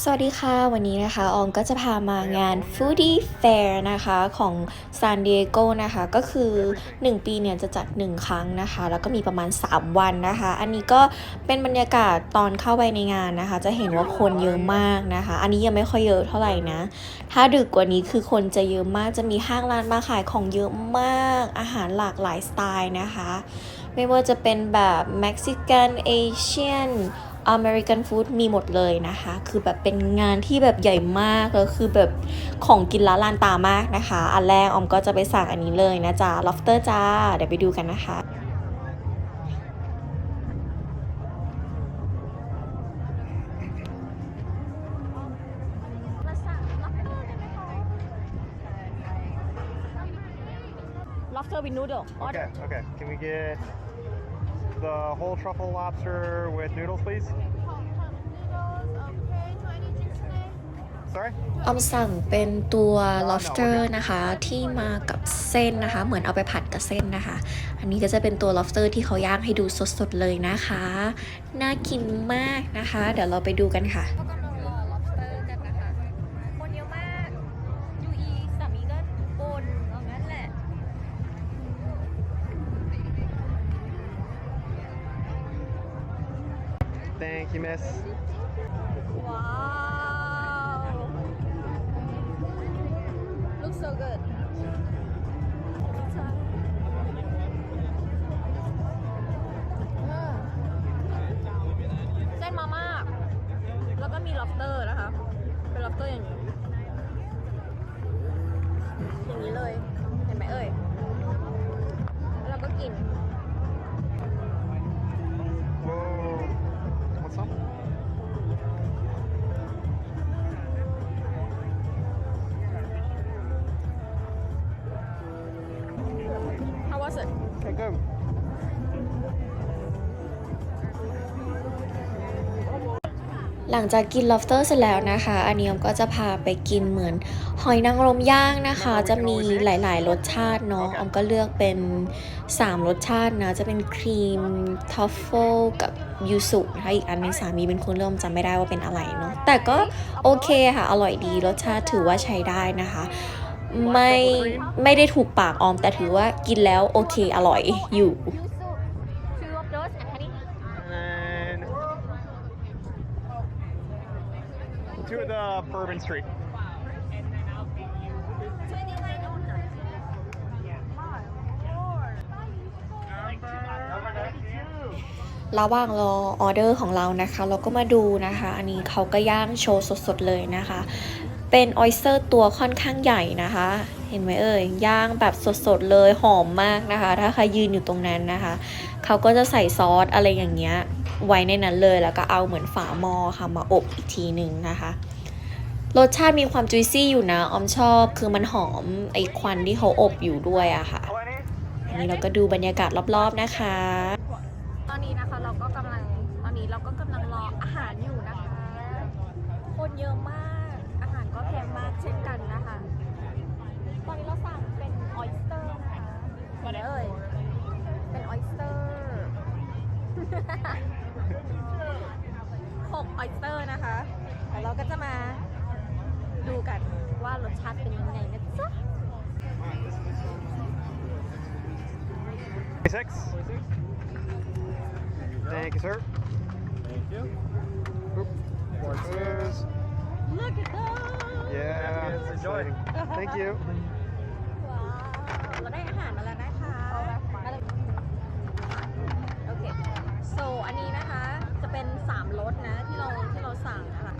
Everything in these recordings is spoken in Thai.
สวัสดีค่ะ วันนี้นะคะ ออมก็จะพามางาน Foodie Fair นะคะของซานดิเอโกนะคะ ก็คือ 1 ปีเนี่ยจะจัด 1 ครั้งนะคะ แล้วก็มีประมาณ 3 วันนะคะ อันนี้ก็เป็นบรรยากาศตอนเข้าไปในงานนะคะ จะเห็นว่าคนเยอะมากนะคะ อันนี้ยังไม่ค่อยเยอะเท่าไหร่นะ ถ้าดึกกว่านี้คือคนจะเยอะมากจะมีห้างร้านมาขายของเยอะมาก อาหารหลากหลายสไตล์นะคะ ไม่ว่าจะเป็นแบบเม็กซิกันเอเชียน อเมริกันฟู้ดมีหมดเลยนะคะ คือแบบเป็นงานที่แบบใหญ่มากแล้วคือแบบของกินละลานตามากนะคะ อันแรกออมก็จะไปสั่งอันนี้เลยนะจ๊ะ lobster จ้า เดี๋ยวไปดูกันนะคะมาสั่งล็อบสเตอร์กันไหมคะ lobster with noodle Okay, okay. Can we get the whole truffle lobster with noodles, please? Sorry? ออมสั่งเป็นตัว lobster นะคะที่มากับเส้นนะคะ เหมือนเอาไปผัดกับเส้นนะคะ อันนี้ก็จะเป็นตัว lobster ที่เขาย่างให้ดูสดๆเลยนะคะ น่ากินมากนะคะ เดี๋ยวเราไปดูกันค่ะ ล็อบสเตอร์นะคะ เป็นล็อบสเตอร์อย่างนี้ อย่างนี้เลย หลังจากกิน lobster เสร็จแล้วนะคะ อันนี้ออมก็จะพาไปกินเหมือนหอยนางรมย่างนะคะ จะมีหลาย ๆ รสชาติเนาะออมก็เลือกเป็น 3 รสชาตินะ จะเป็นครีมทัฟเฟิลกับยูสุนะคะอีกอันหนึงสามีเป็นคนเริ่มจำไม่ได้ว่าเป็นอะไรเนาะแต่ก็โอเคค่ะ อร่อยดีรสชาติถือว่าใช้ได้นะคะไม่ไม่ได้ถูกปากออมแต่ถือว่ากินแล้วโอเคอร่อยอยู่ Yuzu two of those and honey And to the Bourbon Street. ระหว่างรอออเดอร์ของเรานะคะ เราก็มาดูนะคะ อันนี้เขาก็ย่างโชว์สดๆเลยนะคะ เป็นออยสเตอร์ตัวค่อนข้างใหญ่นะคะ เห็นไหมเอ่ยย่างแบบสดๆเลยหอมมากนะคะ ถ้าใครยืนอยู่ตรงนั้นนะคะ เขาก็จะใส่ซอสอะไรอย่างเงี้ย ไว้ในนั้นเลยแล้วก็เอาเหมือนฝาหม้อค่ะมาอบอีกทีหนึ่งนะคะ รสชาติมีความจุยซี่อยู่นะออมชอบคือมันหอมไอควันที่เขาอบอยู่ด้วยอะค่ะอันนี้เราก็ดูบรรยากาศรอบๆนะคะ ตอนนี้นะคะเราก็กำลังตอนนี้เราก็กำลังรออาหารอยู่นะคะ คนเยอะมาก อาหารก็แพงมากเช่นกันนะคะ ตอนนี้เราสั่งเป็นออยสเตอร์นะคะมาเอ่ยเป็นออยสเตอร์ หกออยสเตอร์นะคะแล้วเราก็จะมาดูกันว่ารสชาติเป็นยังไงนะจ๊ะ Six. Thank you, sir. Thank you. Four cheers. Look at that Yeah. exciting. Thank you. ว้าวเราได้อาหารมาแล้วนะคะโอเค so อันนี้นะคะ จะเป็น3รสนะที่เราที่เราสั่งนะคะ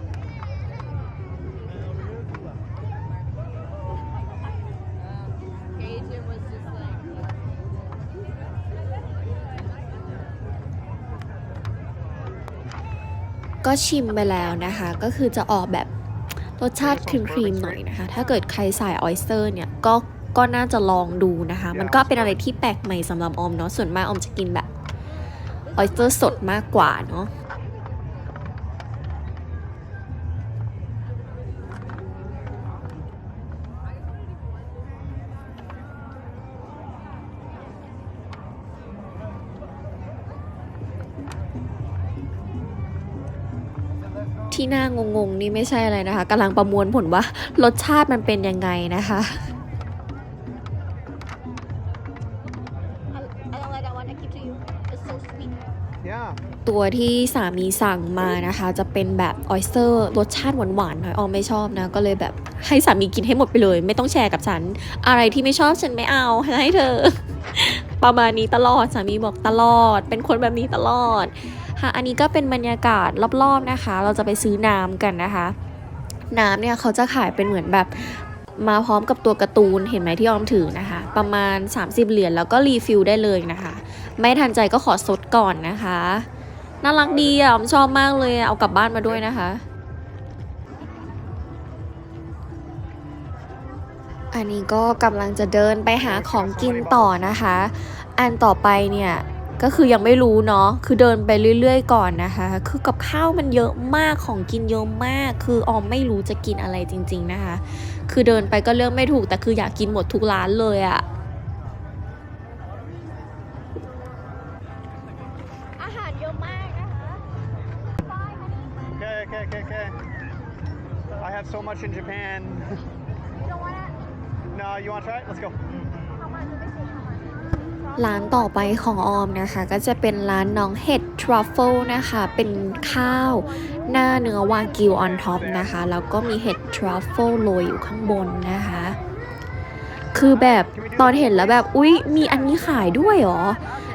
ก็ชิมไปแล้วนะคะ ก็คือจะออกแบบรสชาติครีมๆหน่อยนะคะ ถ้าเกิดใครใส่ออยสเตอร์เนี่ยก็ก็น่าจะลองดูนะคะ มันก็เป็นอะไรที่แปลกใหม่สำหรับออมเนาะส่วนมากออมจะกินแบบออยสเตอร์สดมากกว่าเนาะ ที่หน้างงๆนี่ไม่ใช่อะไรนะคะกำลังประมวลผลว่ารสชาติมันเป็นยังไงนะคะ I don't like that one I give to you it's so sweet Yeah. ตัวที่สามีสั่งมานะคะ จะเป็นแบบออยสเตอร์รสชาติหวานๆหน่อยออมไม่ชอบนะ ก็เลยแบบให้สามีกินให้หมดไปเลย ไม่ต้องแชร์กับฉัน อะไรที่ไม่ชอบฉันไม่เอาให้เธอ ประมาณนี้ตลอดสามีบอกตลอด เป็นคนแบบนี้ตลอด ค่ะ อันนี้ก็เป็นบรรยากาศรอบๆนะคะ เราจะไปซื้อน้ำกันนะคะ น้ำเนี่ยเขาจะขายเป็นเหมือนแบบมาพร้อมกับตัวการ์ตูนเห็นไหมที่ออมถือนะคะ ประมาณ 30 เหรียญแล้วก็รีฟิลได้เลยนะคะ ไม่ทันใจก็ขอซดก่อนนะคะ น่ารักดีอะออมชอบมากเลยเอากลับบ้านมาด้วยนะคะ อันนี้ก็กำลังจะเดินไปหาของกินต่อนะคะ อันต่อไปเนี่ย ก็คือยังไม่รู้เนาะคือเดินไปเรื่อยๆก่อนนะคะ คือกับข้าวมันเยอะมากของกินเยอะมาก คือออมไม่รู้จะกินอะไรจริง ๆนะคะ คือเดินไปก็เลือกไม่ถูกแต่คืออยากกินหมดทุกร้านเลยอะอาหารเยอะมากนะคะ Bye honey Okay, okay, okay, okay. I have so much in Japan. you don't wanna no, you want to try it? Let's go. ร้านต่อไปของออมนะคะ ก็จะเป็นร้านน้องเห็ดทรัฟเฟิลนะคะ เป็นข้าวหน้าเนื้อวากิวออนท็อปนะคะ แล้วก็มีเห็ดทรัฟเฟิลโรยอยู่ข้างบนนะคะ คือแบบตอนเห็นแล้วแบบ อุ๊ย มีอันนี้ขายด้วยหรอ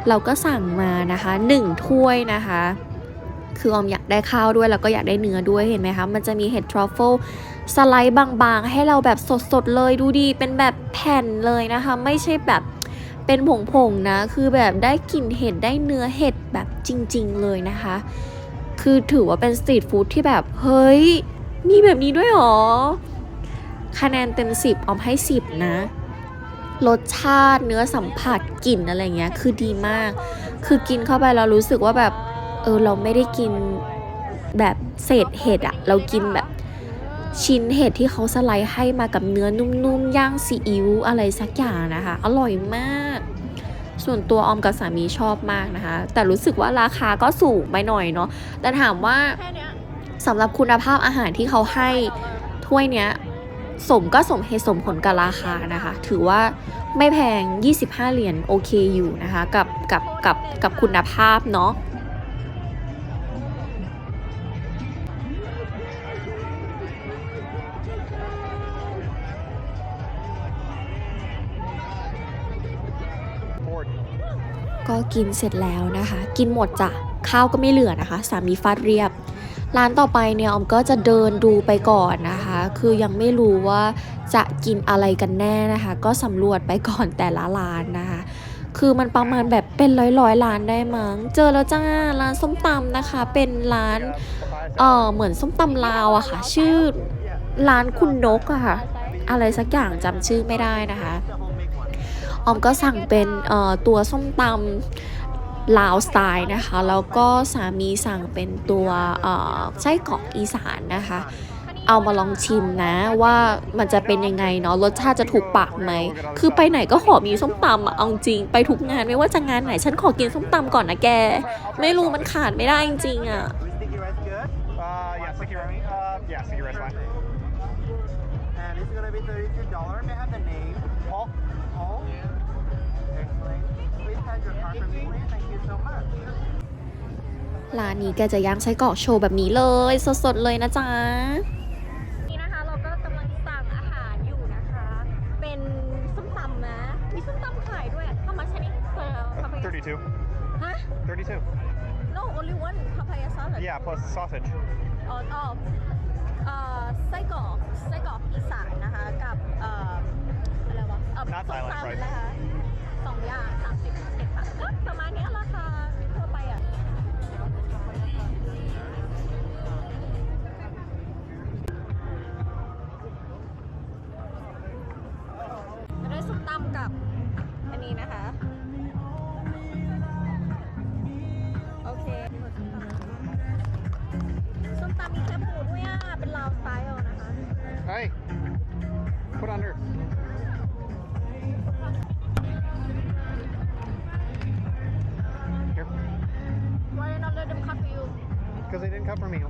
เราก็สั่งมานะคะหนึ่งถ้วยนะคะ คือออมอยากได้ข้าวด้วย แล้วก็อยากได้เนื้อด้วยเห็นไหมคะ มันจะมีเห็ดทรัฟเฟิลสไลด์บางๆ ให้เราแบบสดๆเลยดูดีเป็นแบบแผ่นเลยนะคะ ไม่ใช่แบบ เป็นผงๆนะ คือแบบได้กลิ่นเห็ดได้เนื้อเห็ดแบบจริง ๆ เลยนะคะ คือถือว่าเป็นสตรีทฟู้ดที่แบบ เฮ้ย มีแบบนี้ด้วยเหรอ คะแนนเต็ม 10ออมให้ 10 นะ รสชาติเนื้อสัมผัสกลิ่นอะไรเงี้ย คือดีมาก คือกินเข้าไปเรารู้สึกว่าแบบ เออเราไม่ได้กินแบบเศษเห็ดอะเรากินแบบ ชิ้นเห็ดที่เขาสไลด์ให้มากับเนื้อนุ่มๆย่างซีอิ๊วอะไรสักอย่างนะคะ อร่อยมาก ส่วนตัวออมกับสามีชอบมากนะคะ แต่รู้สึกว่าราคาก็สูงไปหน่อยเนาะแต่ถามว่าสำหรับคุณภาพอาหารที่เขาให้ถ้วยเนี้ยสมก็สมเหตุสมผลกับราคานะคะ ถือว่าไม่แพง 25 เหรียญโอเคอยู่นะคะ กับกับกับกับคุณภาพเนาะ ก็กินเสร็จแล้วนะคะ กินหมดจ้ะข้าวก็ไม่เหลือนะคะ สามีฟาดเรียบ ร้านต่อไปเนี่ยอมก็จะเดินดูไปก่อนนะคะ คือยังไม่รู้ว่าจะกินอะไรกันแน่นะคะ ก็สำรวจไปก่อนแต่ละร้านนะคะ คือมันประมาณแบบเป็นร้อยร้อยร้านได้มั้ง เจอแล้วจ้าร้านส้มตำนะคะ เป็นร้านเออเหมือนส้มตำลาวอะค่ะ ชื่อร้านคุณนกอะค่ะ อะไรสักอย่างจำชื่อไม่ได้นะคะ ออมก็สั่งเป็นเอ่อตัวส้มตำลาวสไตล์นะคะ แล้วก็สามีสั่งเป็นตัวเอ่อไส้กรอกอีสานนะคะ เอามาลองชิมนะว่ามันจะเป็นยังไงเนาะรสชาติจะถูกปากไหม คือไปไหนก็ขอมีส้มตำอะเอาจริง ไปทุกงานไม่ว่าจะงานไหน ฉันขอกินส้มตำก่อนนะแก ไม่รู้มันขาดไม่ได้จริงๆอะ Sticky rice good? Uh, yeah, sticky rice. Uh, yeah, sticky rice fine. And it's gonna be $32. May I have the name? ร้านนี้แกจะย่างไส้กรอกโชว์แบบนี้เลย สดๆเลยนะจ๊ะ นี่นะคะเราก็กำลังสั่งอาหารอยู่นะคะ เป็นส้มตำนะ มีส้มตำขายด้วยทำมาชนิดเออ Uh, พาพายา 32. ฮะ 32. no only one พาพายาซอส Yeah, plus sausage. อ๋ออ๋อเอ่อไส้กรอกไส้กรอกอีสานนะคะกับเอ่ออะไรวะเอ่อ Not ส้ม Thailand ตำ fries นะคะสองอย่างสามสิบเอ็ดบาทก็ ประมาณนี้ราคาทั่วไปอะได้ส้มตำกับอันนี้นะคะ โอเคส้มตำมีแคบหมูด้วยอะ เป็นลาวสไตล์เอานะคะ Hey, put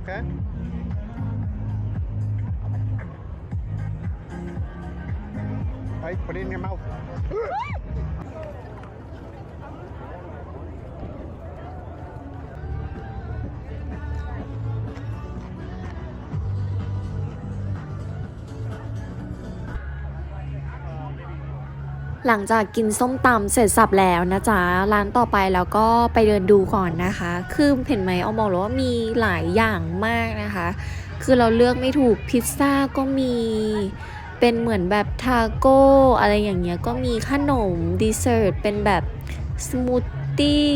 okay? Put it in your mouth. หลังจากกินส้มตำเสร็จสับแล้วนะจ๊ะ ร้านต่อไปแล้วก็ไปเดินดูก่อนนะคะ คือเห็นไหมเอาบอกเลยว่ามีหลายอย่างมากนะคะ คือเราเลือกไม่ถูกพิซซ่าก็มีเป็นเหมือนแบบทาโก้อะไรอย่างเงี้ยก็มีขนมดีเซอร์ตเป็นแบบสมูทตี้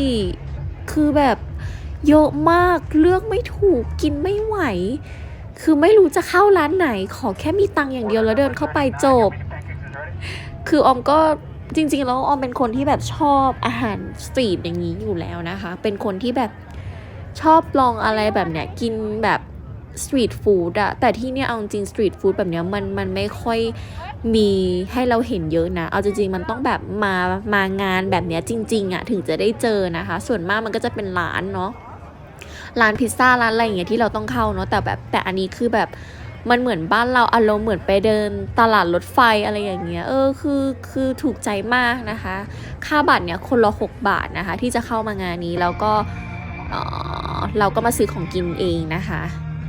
คือแบบเยอะมากเลือกไม่ถูกกินไม่ไหว คือไม่รู้จะเข้าร้านไหนขอแค่มีตังอย่างเดียวแล้วเดินเข้าไปจบ คือออมก็จริงๆแล้วออมเป็นคนที่แบบชอบอาหารสตรีทอย่างนี้อยู่แล้วนะคะ เป็นคนที่แบบชอบลองอะไรแบบเนี้ยกินแบบสตรีทฟู้ดอะแต่ที่เนี่ยเอาจริงสตรีทฟู้ดแบบเนี้ยมันมันไม่ค่อยมีให้เราเห็นเยอะนะ เอาจริงๆมันต้องแบบมามางานแบบเนี้ยจริง ๆอะถึงจะได้เจอนะคะ ส่วนมากมันก็จะเป็นร้านเนาะร้านพิซซ่าร้านอะไรอย่างเงี้ยที่เราต้องเข้าเนาะแต่แบบแต่อันนี้คือแบบ มันเหมือนบ้านเราอารมณ์เหมือนไปเดินตลาดรถไฟอะไรอย่างเงี้ย เออคือคือถูกใจมากนะคะ ค่าบัตรเนี่ยคนละ6บาทนะคะ ที่จะเข้ามางานนี้แล้วก็เออเราก็มาซื้อของกินเองนะคะ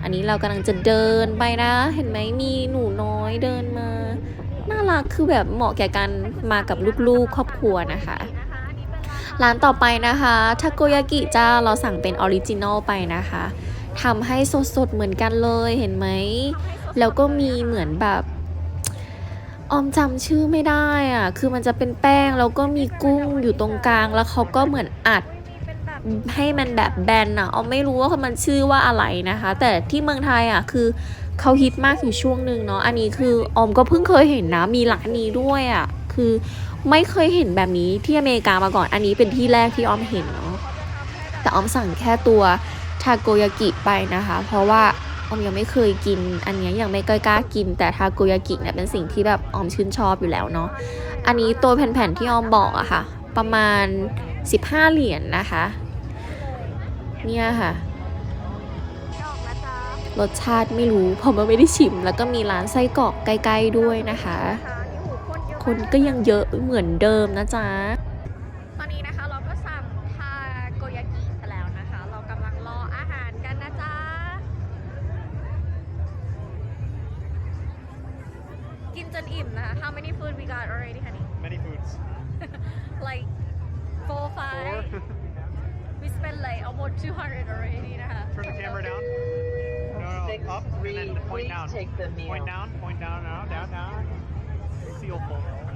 อันนี้เรากำลังจะเดินไปนะ เห็นไหมมีหนูน้อยเดินมา น่ารักคือแบบเหมาะแก่การมากับลูกๆครอบครัวนะคะร้านต่อไปนะคะทาโกยากิจ้าเราสั่งเป็นออริจินอลไปนะคะ ทำให้สดๆเหมือนกันเลยเห็นไหม แล้วก็มีเหมือนแบบ ออมจำชื่อไม่ได้อะ คือมันจะเป็นแป้งแล้วก็มีกุ้งอยู่ตรงกลาง แล้วเขาก็เหมือนอัดเป็นแบบให้มันแบบแบนอะออมไม่รู้ว่ามันชื่อว่าอะไรนะคะ แต่ที่เมืองไทยอะคือเขาฮิตมากอยู่ช่วงหนึ่งเนาะ อันนี้คือออมก็เพิ่งเคยเห็นนะ มีร้านนี้ด้วยอะ คือไม่เคยเห็นแบบนี้ที่อเมริกามาก่อน อันนี้เป็นที่แรกที่ออมเห็นเนาะ แต่ออมสั่งแค่ตัว ทาโกยากิไปนะคะ เพราะว่าออมยังไม่เคยกิน อันนี้ยังไม่กล้ากิน แต่ทาโกยากิเนี่ยเป็นสิ่งที่แบบออมชื่นชอบอยู่แล้วเนาะอันนี้ตัวแผ่นๆที่ออมบอกอะค่ะ ประมาณ 15 เหรียญนะคะ เนี่ยค่ะ รสชาติไม่รู้เพราะว่าไม่ได้ชิม แล้วก็มีร้านไส้กรอกใกล้ๆด้วยนะคะ คนก็ยังเยอะเหมือนเดิมนะจ๊ะ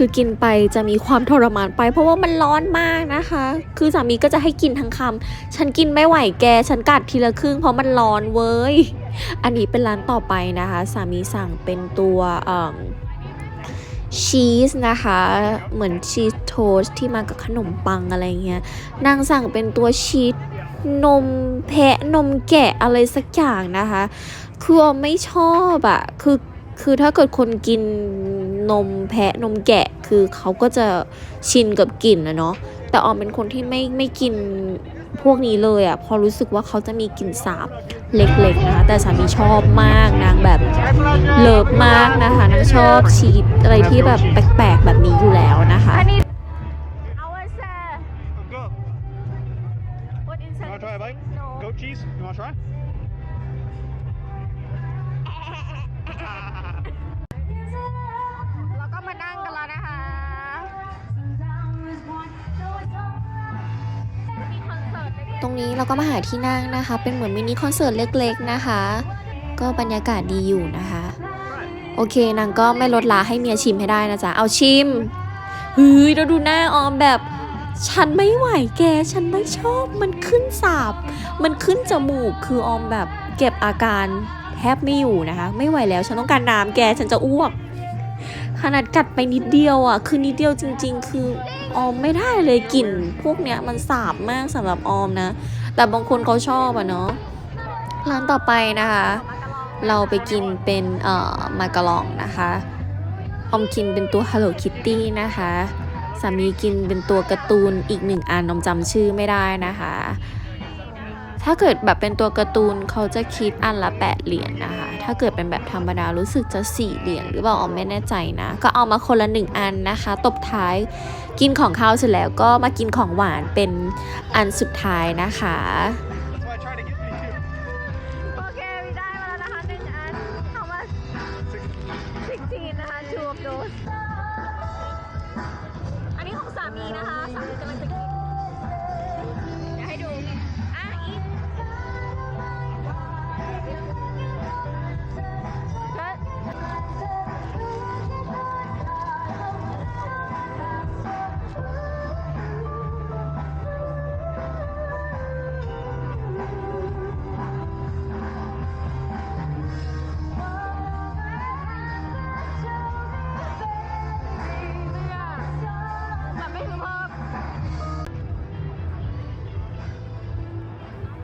คือกินไปจะมีความทรมานไป เพราะว่ามันร้อนมากนะคะ คือสามีก็จะให้กินทั้งคำฉันกินไม่ไหวแก ฉันกัดทีละครึ่งเพราะมันร้อนเว้ย อันนี้เป็นร้านต่อไปนะคะ สามีสั่งเป็นตัวชีสนะคะ เหมือนชีสโทสที่มากับขนมปังอะไรเงี้ย นางสั่งเป็นตัวชีสนมแพะนมแกะอะไรสักอย่างนะคะ คือไม่ชอบอะคือคือถ้าเกิดคนกิน นมแพะนมแกะคือเขาก็จะชินกับกลิ่นนะเนาะแต่ออมเป็นคนที่ไม่ไม่กินพวกนี้เลยอะ่ะพอรู้สึกว่าเขาจะมีกลิ่นสาบเล็กๆนะคะแต่สามีชอบมากนางแบบเลิฟมากนะคะนางชอบชีสอะไรที่แบบแปลกๆแบบนี้อยู่แล้วนะคะ ตรงนี้เราก็มาหาที่นั่งนะคะ เป็นเหมือนมินิคอนเสิร์ตเล็กๆนะคะ ก็บรรยากาศดีอยู่นะคะ โอเคนางก็ไม่ลดละให้เมียชิมให้ได้นะจ๊ะ เอาชิมเฮ้ยเราดูหน้าออมแบบ ฉันไม่ไหวแก ฉันไม่ชอบ มันขึ้นสาบ มันขึ้นจมูก คือออมแบบเก็บอาการแทบไม่อยู่นะคะ ไม่ไหวแล้ว ฉันต้องการน้ำแก ฉันจะอ้วก ขนาดกัดไปนิดเดียวอะ คือนิดเดียวจริง ๆ คือ ออมไม่ได้เลยกลิ่นพวกเนี้ยมันสาบมากสำหรับออมนะ แต่บางคนเขาชอบอะเนาะร้านต่อไปนะคะ เราไปกินเป็นเอ่อมากะลองนะคะออมกินเป็นตัว Hello Kitty นะคะสามีกินเป็นตัวการ์ตูนอีกหนึ่งอันออมจำชื่อไม่ได้นะคะ ถ้าเกิดแบบเป็นตัวการ์ตูนเขาจะคิดอันละ8เหรียญนะคะ ถ้าเกิดเป็นแบบธรรมดารู้สึกจะ4เหรียญหรือเปล่าออไม่แน่ใจนะ ก็เอามาคนละ1อันนะคะ ตบท้ายกินของข้าวเสร็จแล้วก็มากินของหวานเป็นอันสุดท้ายนะคะโอเคได้มาแล้วนะคะหนึ่งอัน how much 16นะคะ two of those อันนี้ของสามีนะคะ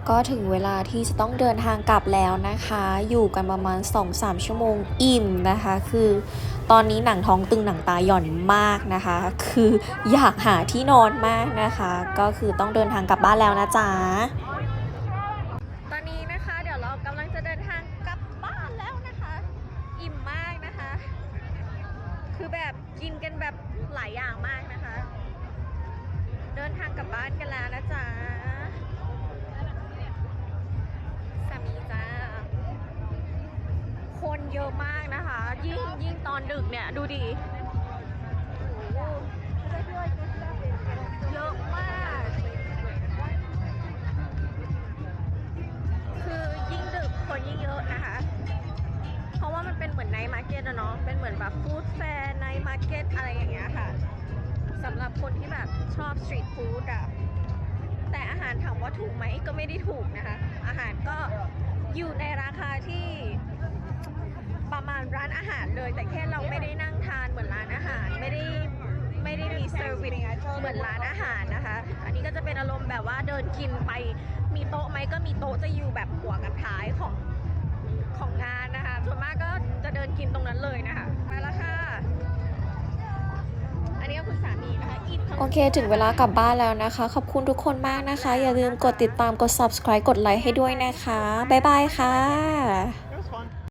ก็ถึงเวลาที่จะต้องเดินทางกลับแล้วนะคะ อยู่กันประมาณ 2-3 ชั่วโมงอิ่มนะคะ คือ ตอนนี้หนังท้องตึงหนังตาหย่อนมากนะคะ คืออยากหาที่นอนมากนะคะ ก็คือต้องเดินทางกลับบ้านแล้วนะจ๊ะตอนนี้นะคะเดี๋ยวเรากำลังจะเดินทางกลับบ้านแล้วนะคะ อิ่มมากนะคะ คือแบบกินกันแบบหลายอย่างมากนะคะ เดินทางกลับบ้านกันแล้วนะจ๊ะ ยิ่งยิ่งตอนดึกเนี่ย ดูดิโอ้โหเยอะมาก คือยิ่งดึกคนยิ่งเยอะนะคะ เพราะว่ามันเป็นเหมือนไนท์มาร์เก็ตอะเนาะ เป็นเหมือนแบบฟู้ดแฟร์ไนท์มาร์เก็ตอะไรอย่างเงี้ยค่ะสำหรับคนที่แบบชอบสตรีทฟู้ดอะแต่อาหารถามว่าถูกไหมก็ไม่ได้ถูกนะคะ อาหารก็อยู่ในราคาที่ ประมาณร้านอาหารเลย แต่แค่เราไม่ได้นั่งทานเหมือนร้านอาหารไม่ได้ไม่ได้มีเซอร์วิสเหมือนร้านอาหารนะคะ อันนี้ก็จะเป็นอารมณ์แบบว่าเดินกินไปมีโต๊ะไหมก็มีโต๊ะจะอยู่แบบหัวกับท้ายของของงานนะคะ ส่วนมากก็จะเดินกินตรงนั้นเลยนะคะมาแล้วค่ะอันนี้ก็คุณสามีนะคะโอเค ถึงเวลากลับบ้านแล้วนะคะ ขอบคุณทุกคนมากนะคะ อย่าลืมกดติดตามกด subscribe กดไลค์ให้ด้วยนะคะ บ๊ายบายค่ะ